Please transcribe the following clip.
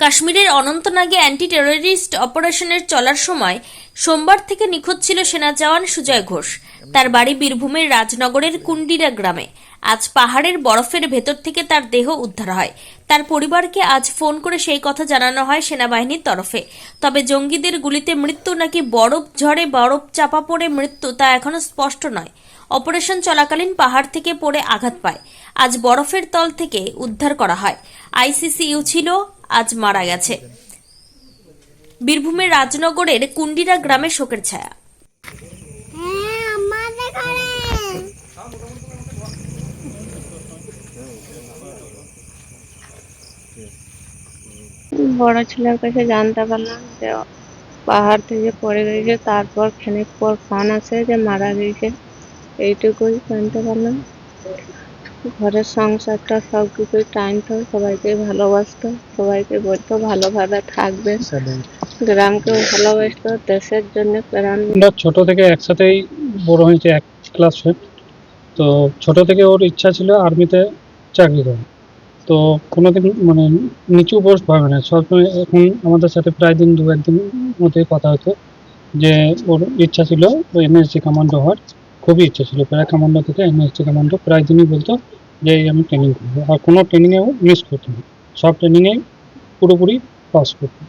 কাশ্মীরের অনন্তনাগে anti terrorist অপারেশনের চলার সময় সোমবার থেকে নিখোঁজ ছিল সেনা জওয়ান সুজয় ঘোষ। তার বাড়ি বীরভূমের রাজনগরের কুন্ডিরা গ্রামে। আজ পাহাড়ের বরফের ভেতর থেকে তার দেহ উদ্ধার হয়। তার পরিবারকে আজ ফোন করে সেই কথা জানানো হয় সেনাবাহিনীর তরফে। তবে জঙ্গিদের গুলিতে মৃত্যু নাকি বরফ ঝড়ে বরফ চাপা পড়ে মৃত্যু তা এখনও স্পষ্ট নয়। অপারেশন চলাকালীন পাহাড় থেকে পড়ে আঘাত পায়। আজ বরফের তল থেকে উদ্ধার করা হয়। আইসিসিইউ ছিল আজ মারা গেছে। বীরভূমের রাজনগরের কুন্ডিরা গ্রামে শোকের ছায়া। হ্যাঁ বড় ছেলের কাছে জানতে পারলাম যে পাহাড় থেকে পড়ে গেছে তারপর খানিক পর ফোন আছে যে মারা গেছে। এইটুকুই জানতে পারলাম। ঘরের সংসারটা সব কিছুই টানতো সবাইকে ভালোবাসতো সবাইকে বলতো ভালোভাবে থাকবে। গ্রামকেও ভালোবাসতো দেশের জন্য প্রাণ আমরা ছোট থেকে একসাথেই বড় হয়েছে এক ক্লাসে তো ছোট থেকে ওর ইচ্ছা ছিল আর্মিতে চাকরি করা তো কোনোদিন মানে নিচু পোস্ট ভাবে না সবসময় এখন আমাদের সাথে প্রায় দিন দু একদিন মধ্যে কথা হতো যে ওর ইচ্ছা ছিল এনএসজি কমান্ডো হওয়ার। খুবই ইচ্ছা ছিল। প্রায় কমান্ডো থেকে এনএসজি কামান্ড প্রায় দিনই বলতো যে আমি ট্রেনিং করব। আর কোনো ট্রেনিংয়েও মিস করতো না। সব ট্রেনিংয়ে পুরোপুরি পাস করতো।